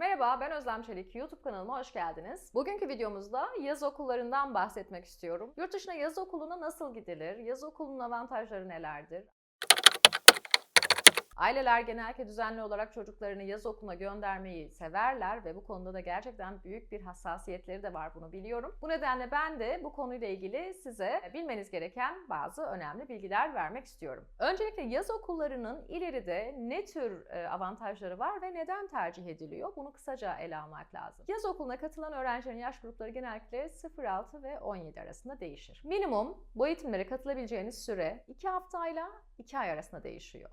Merhaba ben Özlem Çelik. YouTube kanalıma hoş geldiniz. Bugünkü videomuzda yaz okullarından bahsetmek istiyorum. Yurt dışına yaz okuluna nasıl gidilir? Yaz okulunun avantajları nelerdir? Aileler genellikle düzenli olarak çocuklarını yaz okuluna göndermeyi severler ve bu konuda da gerçekten büyük bir hassasiyetleri de var bunu biliyorum. Bu nedenle ben de bu konuyla ilgili size bilmeniz gereken bazı önemli bilgiler vermek istiyorum. Öncelikle yaz okullarının ileride ne tür e, avantajları var ve neden tercih ediliyor? Bunu kısaca ele almak lazım. Yaz okuluna katılan öğrencilerin yaş grupları genellikle 0-6 ve 17 arasında değişir. Minimum bu eğitimlere katılabileceğiniz süre 2 haftayla 2 ay arasında değişiyor.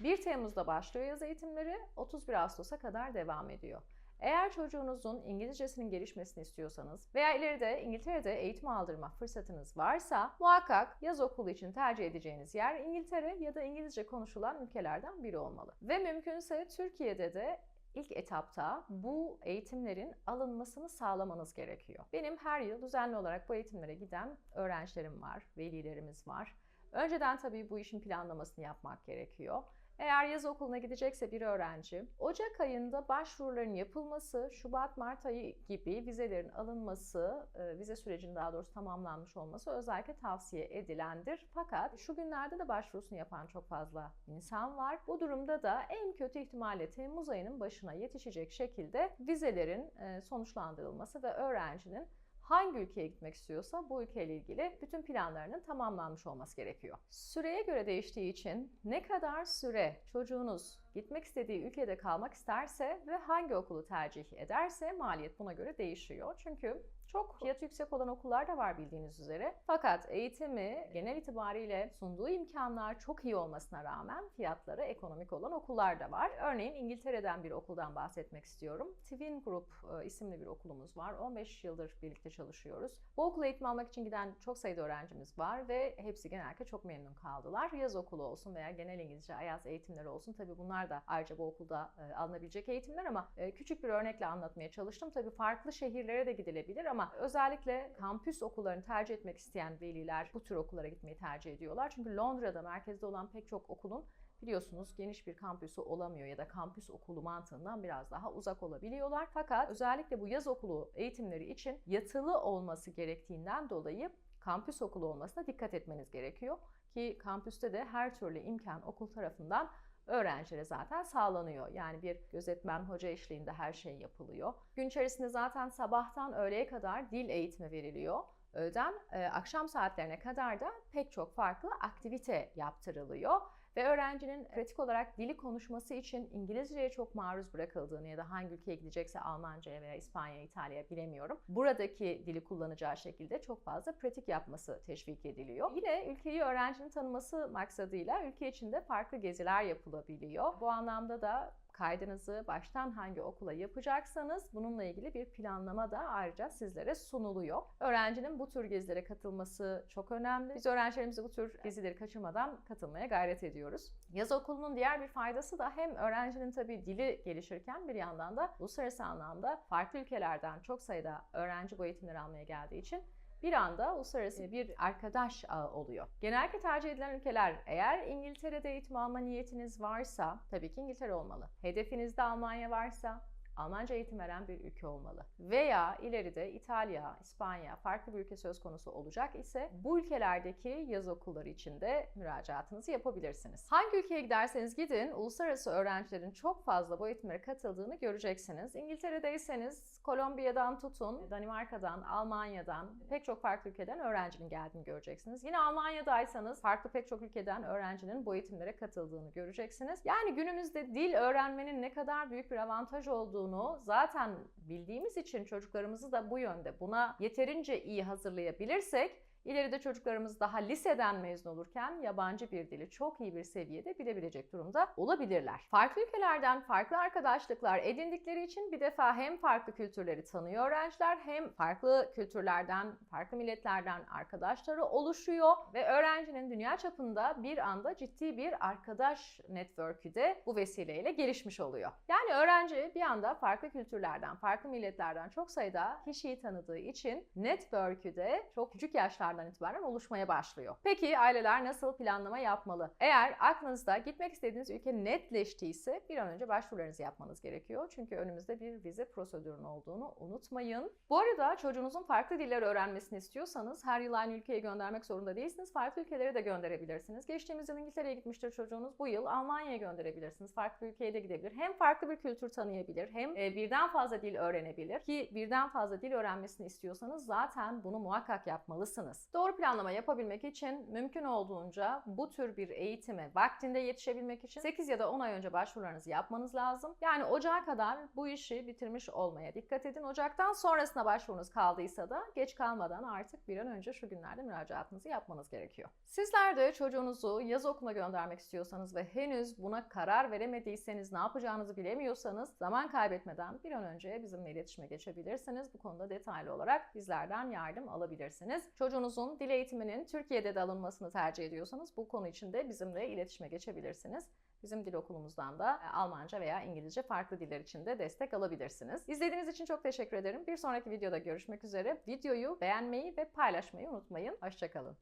1 Temmuz'da başlıyor yaz eğitimleri, 31 Ağustos'a kadar devam ediyor. Eğer çocuğunuzun İngilizcesinin gelişmesini istiyorsanız veya ileride İngiltere'de eğitim aldırma fırsatınız varsa muhakkak yaz okulu için tercih edeceğiniz yer İngiltere ya da İngilizce konuşulan ülkelerden biri olmalı. Ve mümkünse Türkiye'de de ilk etapta bu eğitimlerin alınmasını sağlamanız gerekiyor. Benim her yıl düzenli olarak bu eğitimlere giden öğrencilerim var, velilerimiz var. Önceden tabii bu işin planlamasını yapmak gerekiyor. Eğer yaz okuluna gidecekse bir öğrenci, Ocak ayında başvuruların yapılması, Şubat-Mart ayı gibi vizelerin alınması, e, vize sürecinin daha doğrusu tamamlanmış olması özellikle tavsiye edilendir. Fakat şu günlerde de başvurusunu yapan çok fazla insan var. Bu durumda da en kötü ihtimalle Temmuz ayının başına yetişecek şekilde vizelerin e, sonuçlandırılması ve öğrencinin hangi ülkeye gitmek istiyorsa bu ülkeyle ilgili bütün planlarının tamamlanmış olması gerekiyor. Süreye göre değiştiği için ne kadar süre çocuğunuz gitmek istediği ülkede kalmak isterse ve hangi okulu tercih ederse maliyet buna göre değişiyor. Çünkü çok fiyatı yüksek olan okullar da var bildiğiniz üzere. Fakat eğitimi genel itibariyle sunduğu imkanlar çok iyi olmasına rağmen fiyatları ekonomik olan okullar da var. Örneğin İngiltere'den bir okuldan bahsetmek istiyorum. Twin Group e, isimli bir okulumuz var. 15 yıldır birlikte çalışıyoruz. Bu okula eğitim almak için giden çok sayıda öğrencimiz var ve hepsi genellikle çok memnun kaldılar. Yaz okulu olsun veya genel İngilizce IELTS eğitimleri olsun. Tabii bunlar da ayrıca bu okulda e, alınabilecek eğitimler ama e, küçük bir örnekle anlatmaya çalıştım. Tabii farklı şehirlere de gidilebilir ama özellikle kampüs okullarını tercih etmek isteyen veliler bu tür okullara gitmeyi tercih ediyorlar. Çünkü Londra'da merkezde olan pek çok okulun biliyorsunuz geniş bir kampüsü olamıyor ya da kampüs okulu mantığından biraz daha uzak olabiliyorlar. Fakat özellikle bu yaz okulu eğitimleri için yatılı olması gerektiğinden dolayı kampüs okulu olmasına dikkat etmeniz gerekiyor. Ki kampüste de her türlü imkan okul tarafından öğrencilere zaten sağlanıyor. Yani bir gözetmen hoca eşliğinde her şey yapılıyor. Gün içerisinde zaten sabahtan öğleye kadar dil eğitimi veriliyor. Öğleden e, akşam saatlerine kadar da pek çok farklı aktivite yaptırılıyor ve öğrencinin pratik olarak dili konuşması için İngilizceye çok maruz bırakıldığını ya da hangi ülkeye gidecekse Almanca'ya veya İspanya'ya, İtalya'ya bilemiyorum. Buradaki dili kullanacağı şekilde çok fazla pratik yapması teşvik ediliyor. Yine ülkeyi öğrencinin tanıması maksadıyla ülke içinde farklı geziler yapılabiliyor. Bu anlamda da kaydınızı baştan hangi okula yapacaksanız bununla ilgili bir planlama da ayrıca sizlere sunuluyor. Öğrencinin bu tür gezilere katılması çok önemli. Biz öğrencilerimize bu tür gezileri kaçırmadan katılmaya gayret ediyoruz. Yaz okulunun diğer bir faydası da hem öğrencinin tabii dili gelişirken bir yandan da uluslararası anlamda farklı ülkelerden çok sayıda öğrenci bu eğitimleri almaya geldiği için bir anda uluslararası bir arkadaş ağı oluyor. Genellikle tercih edilen ülkeler eğer İngiltere'de eğitim alma niyetiniz varsa tabii ki İngiltere olmalı. Hedefinizde Almanya varsa Almanca eğitim veren bir ülke olmalı. Veya ileride İtalya, İspanya farklı bir ülke söz konusu olacak ise bu ülkelerdeki yaz okulları için de müracaatınızı yapabilirsiniz. Hangi ülkeye giderseniz gidin uluslararası öğrencilerin çok fazla bu eğitimlere katıldığını göreceksiniz. İngiltere'deyseniz Kolombiya'dan tutun, Danimarka'dan, Almanya'dan pek çok farklı ülkeden öğrencinin geldiğini göreceksiniz. Yine Almanya'daysanız farklı pek çok ülkeden öğrencinin bu eğitimlere katıldığını göreceksiniz. Yani günümüzde dil öğrenmenin ne kadar büyük bir avantaj olduğunu olduğunu zaten bildiğimiz için çocuklarımızı da bu yönde buna yeterince iyi hazırlayabilirsek İleride çocuklarımız daha liseden mezun olurken yabancı bir dili çok iyi bir seviyede bilebilecek durumda olabilirler. Farklı ülkelerden farklı arkadaşlıklar edindikleri için bir defa hem farklı kültürleri tanıyor öğrenciler hem farklı kültürlerden, farklı milletlerden arkadaşları oluşuyor ve öğrencinin dünya çapında bir anda ciddi bir arkadaş network'ü de bu vesileyle gelişmiş oluyor. Yani öğrenci bir anda farklı kültürlerden, farklı milletlerden çok sayıda kişiyi tanıdığı için network'ü de çok küçük yaşlarda aylardan itibaren oluşmaya başlıyor. Peki aileler nasıl planlama yapmalı? Eğer aklınızda gitmek istediğiniz ülke netleştiyse bir an önce başvurularınızı yapmanız gerekiyor. Çünkü önümüzde bir vize prosedürünün olduğunu unutmayın. Bu arada çocuğunuzun farklı diller öğrenmesini istiyorsanız her yıl aynı ülkeye göndermek zorunda değilsiniz. Farklı ülkelere de gönderebilirsiniz. Geçtiğimiz yıl İngiltere'ye gitmiştir çocuğunuz. Bu yıl Almanya'ya gönderebilirsiniz. Farklı ülkeye de gidebilir. Hem farklı bir kültür tanıyabilir hem e, birden fazla dil öğrenebilir. Ki birden fazla dil öğrenmesini istiyorsanız zaten bunu muhakkak yapmalısınız. Doğru planlama yapabilmek için mümkün olduğunca bu tür bir eğitime vaktinde yetişebilmek için 8 ya da 10 ay önce başvurularınızı yapmanız lazım. Yani ocağa kadar bu işi bitirmiş olmaya dikkat edin. Ocaktan sonrasına başvurunuz kaldıysa da geç kalmadan artık bir an önce şu günlerde müracaatınızı yapmanız gerekiyor. Sizler de çocuğunuzu yaz okuluna göndermek istiyorsanız ve henüz buna karar veremediyseniz, ne yapacağınızı bilemiyorsanız zaman kaybetmeden bir an önce bizimle iletişime geçebilirsiniz. Bu konuda detaylı olarak bizlerden yardım alabilirsiniz. Çocuğunuzun dil eğitiminin Türkiye'de de alınmasını tercih ediyorsanız bu konu için de bizimle iletişime geçebilirsiniz. Bizim dil okulumuzdan da e, Almanca veya İngilizce farklı diller için de destek alabilirsiniz. İzlediğiniz için çok teşekkür ederim. Bir sonraki videoda görüşmek üzere. Videoyu beğenmeyi ve paylaşmayı unutmayın. Hoşçakalın.